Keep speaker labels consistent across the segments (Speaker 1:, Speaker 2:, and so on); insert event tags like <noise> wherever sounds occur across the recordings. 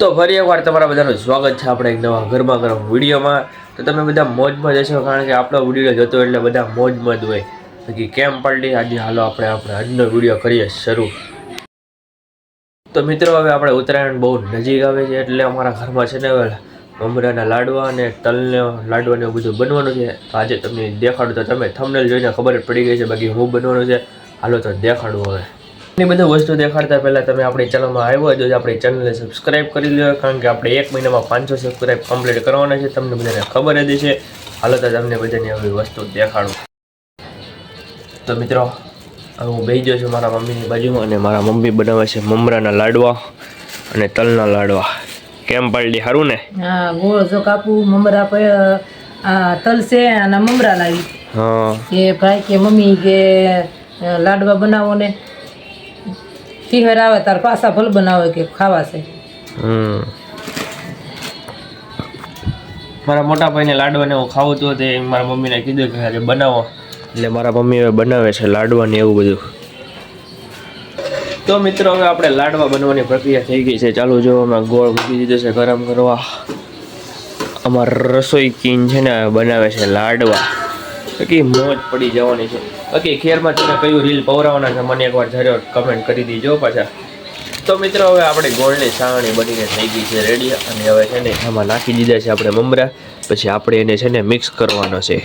Speaker 1: તો ફરી એકવાર તમારા બધાનું સ્વાગત છે આપણે એક નવા ગરમા ગરમ વિડીયોમાં. તો તમે બધા મોજમાં જશો કારણ કે આપણો વીડિયો જોતો એટલે બધા મોજમાં જ હોય. બાકી કેમ પલટી? આજે હાલો આપણે આપણે આજનો વીડિયો કરીએ શરૂ. તો મિત્રો, હવે આપણે ઉત્તરાયણ બહુ નજીક આવે છે એટલે અમારા ઘરમાં છે ને મમરાના લાડવા અને તલને લાડવા ને એવું બધું બનવાનું છે. તો આજે તમને દેખાડું તો તમે થંબનેલ જોઈને ખબર પડી ગઈ છે. બાકી હું બનવાનું છે. હાલો તો દેખાડું હવે. એની બધી વસ્તુ દેખાડતા પહેલાં તમે આપણી ચેનલમાં આવ્યો જો આપણી ચેનલને સબસ્ક્રાઇબ કરી લો કારણ કે આપણે એક મહિનામાં પાંચસો સબસ્ક્રાઇબ કમ્પ્લીટ કરવાના છે. તમને બધાને ખબર જ છે હાલો તો તમને બધાની આવી વસ્તુ દેખાડું. તો મિત્રો હવે હું બેસી ગયો છું મારા મમ્મીની બાજુમાં અને મારા મમ્મી બનાવે છે મમરાના લાડવા અને તલના લાડવા. કેમ પાલડી સારું ને?
Speaker 2: હા ગોળ જો કાપું મમરા તલ છે અને મમરા લાવી
Speaker 1: હા.
Speaker 2: એ ભાઈ કે મમ્મી કે લાડવા બનાવો ને. તિહર આવે તાર પાસા ભલ બનાવે કે ખાવા છે
Speaker 1: હમ. મારા મોટા ભાઈને લાડવાને હું ખાવું હતું તે મારા મમ્મીને કીધું કે આજે બનાવો. એટલે મારા મમ્મી હવે બનાવે છે લાડવા ને એવું બધું. તો મિત્રો હવે આપણે લાડવા બનવાની પ્રક્રિયા થઈ ગઈ છે. ચાલુ જો અમે ગોળ મૂકી દીધો છે ગરમ કરવા. અમાર રસોઈ કિંગ છે ને બનાવે છે લાડવા. બાકી મોજ પડી જવાની છે. બાકી ખેરમાં તમે કયું રીલ પવરાવાના છે, મને એકવાર જરૂર કમેન્ટ કરી દીજો પાછા. તો મિત્રો, હવે આપણે ગોળની સાવણી બનીને થઈ ગઈ છે રેડી અને હવે છે ને આમાં નાખી દીધા છે આપણે મમરા. પછી આપણે એને છે ને મિક્સ કરવાનો છે.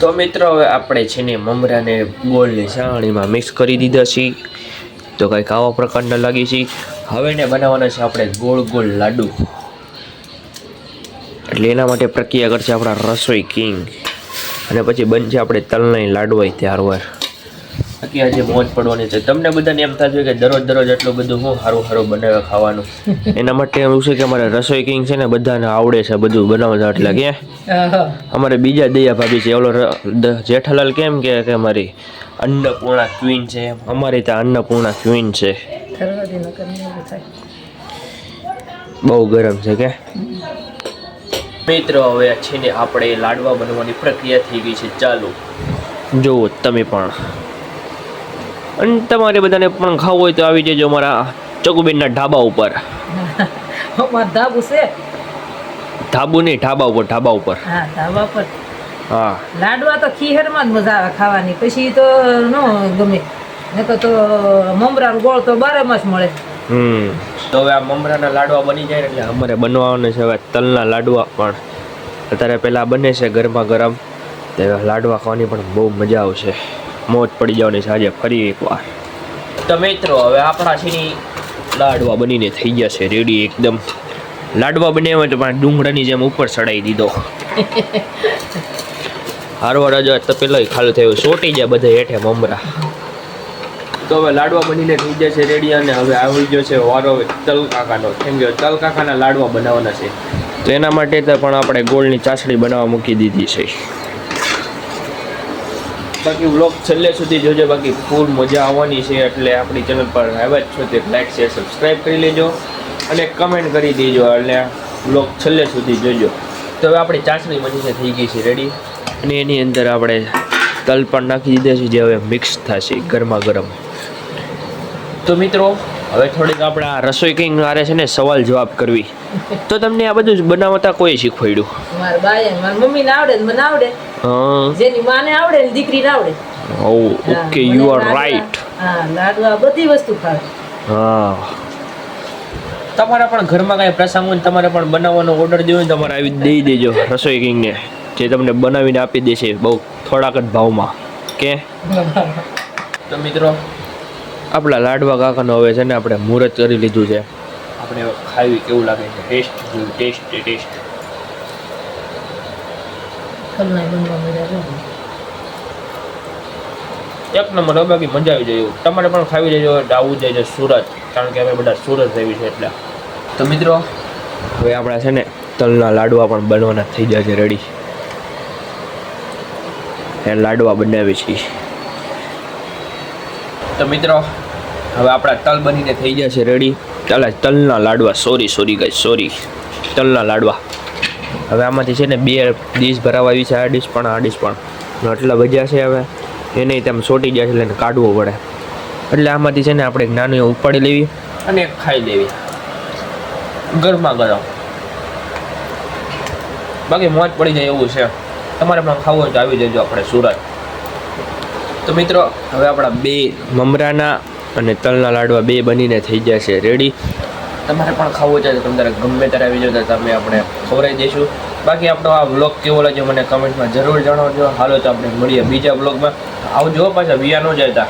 Speaker 1: તો મિત્રો, હવે આપણે છે ને મમરાને ગોળની સાવણીમાં મિક્સ કરી દીધા છે તો કંઈક આવા પ્રકારના લાગી છે. હવે એને બનાવવાના છે આપણે ગોળ ગોળ લાડુ. એટલે એના માટે પ્રક્રિયા કરશે આપણા રસોઈ કિંગ. અને પછી બનશે આપણે તલના લાડવાય ત્યારવાર. બાકી આજે મોજ પડવાની છે. તમને બધાને એમ થશે કે દરરોજ દરરોજ એટલું બધું હું સારું સારું બનાવે ખાવાનું? <laughs> એના માટે એવું છે કે અમારે રસોઈ કિંગ છે ને બધાને આવડે છે બધું બનાવતા એટલે કે અમારે બીજા દયા ભાભી છે. ઓલો જેઠાલાલ કેમ કે અમારી અન્નપૂર્ણા ક્વીન છે. અમારી ત્યાં અન્નપૂર્ણા ક્વીન છે.
Speaker 2: થાય.
Speaker 1: બહુ ગરમ છે કે? મિત્રો હવે છે ને આપણે લાડવા બનવાની પ્રક્રિયા થઈ ગઈ છે. ચાલુ. જુઓ તમે પણ. અને તમારે બધાને પણ ખાવું હોય તો આવી જજો મારા ચકુબેનના ઢાબા ઉપર. <laughs>
Speaker 2: ધાબુ છે?
Speaker 1: ધાબુ નહીં ઢાબા ઉપર ઢાબા ઉપર.
Speaker 2: હા ધાબા પર
Speaker 1: હા.
Speaker 2: લાડવા તો ખીહરમાં જ મજા આવે ખાવાની. પછી તો ન ગમે. નકર તો મમરાનું ગોળ તો બારે માસ મળે.
Speaker 1: હમ. તો હવે આ મમરાના લાડવા બની જાય એટલે અમારે બનવાના છે હવે તલના લાડવા પણ. અત્યારે પહેલાં બને છે ગરમા ગરમ. તો લાડવા ખાવાની પણ બહુ મજા આવશે. મોજ પડી જવાની છે આજે ફરી એકવાર. તો મિત્રો હવે આપણા છે લાડવા બનીને થઈ ગયા છે રેડી એકદમ. લાડવા બન્યા હોય તો પણ ડુંગળાની જેમ ઉપર ચડાવી દીધો. <laughs> હારવા જ તો પેલો ખાલી થયું. સોટી જાય બધા હેઠે મમરા. તો હવે લાડવા બનીને થઈ ગયા છે રેડી અને હવે આવી ગયો છે વારો તલ કાકાનો. કેમ કે તલકાકાના લાડવા બનાવવાના છે. તો એના માટે તો પણ આપણે ગોળની ચાસણી બનાવવા મૂકી દીધી છે. બાકી વ્લોગ છેલ્લે સુધી જોજો, બાકી ફૂલ મજા આવવાની છે એટલે આપણી ચેનલ પર આવ્યા જ છો તે લાઈક શેર સબસ્ક્રાઈબ કરી લેજો અને કમેન્ટ કરી દેજો એટલે વ્લોગ છેલ્લે સુધી જોજો. તો હવે આપણી ચાસણી બનીને થઈ ગઈ છે રેડી અને એની અંદર આપણે તલ પણ નાખી દીધા છે, જે હવે મિક્સ થશે ગરમા ગરમ. તો મિત્રો હવે થોડીક આપણે આ રસોઈ કિંગ આરે છે ને સવાલ જવાબ કરવી. તો તમને આ બધું બનાવતા કોઈ શીખવાડ્યું?
Speaker 2: મારા બાએ મારી મમ્મીને આવડે મને આવડે.
Speaker 1: હા.
Speaker 2: જેની માને આવડે ને દીકરીને આવડે.
Speaker 1: Oh okay you are right
Speaker 2: હા લાડવા બધી વસ્તુ ખાવે
Speaker 1: હા. તમારા પણ ઘરમાં કાંઈ પ્રસંગ હોય ને તમારે પણ બનાવવાનો ઓર્ડર દેવો ને તમારે આવી દઈ દેજો રસોઈ કિંગને જે તમને બનાવીને આપી દેશે બહુ થોડાક જ ભાવમાં. કે? <laughs> તો મિત્રો આપણા લાડવા કાકાનો હવે છે ને આપણે મુહૂર્ત કરી લીધું છે. આપણે ખાવી કેવું લાગે છે? ટેસ્ટ જોયું ટેસ્ટ ટેસ્ટ. એક નંબર હવે બાકી મજા આવી જાય એવું. તમારે પણ ખાવી જજો આવું જાય છે સુરત. કારણ કે અમે બધા સુરત રહેવી છે એટલે. તો મિત્રો હવે આપણા છે ને તલના લાડવા પણ બનવાના થઈ જાય છે રેડી એ લાડવા બનાવી છીએ. તો મિત્રો, હવે આપણા તલ બનીને થઈ છે રેડી ચાલે, તલના લાડવા સોરી સોરી ગઈ સોરી તલના લાડવા. હવે આમાંથી છે ને બે ડીશ ભરાવા આવી છે, આ ડીશ પણ, આ ડીશ પણ. આટલા ભજ્યા છે હવે. એને તેમ સોટી ગયા છે, એટલે કાઢવો પડે. એટલે આમાંથી છે ને આપણે એક નાનું ઉપાડી લેવી અને એક ખાઈ લેવી. ગરમા ગરમ. બાકી મોજ પડી જાય એવું છે. તમારે પણ ખાવું હોય તો આવી જજો આપણે સુરત. તો મિત્રો, હવે આપણા બે મમરાના અને તલના લાડવા બે બનીને થઈ ગયા છે રેડી તમારે પણ ખાવું છે તો તમારે ગમે ત્યારે આવી તો તમે આપણે ખવડાવી દઈશું. બાકી આપણો આ બ્લોગ કેવો લાગ્યો મને કમેન્ટમાં જરૂર જણાવજો. હાલો તો આપણે મળીએ બીજા બ્લોગમાં આવજો પાછા, વિયા ન જતા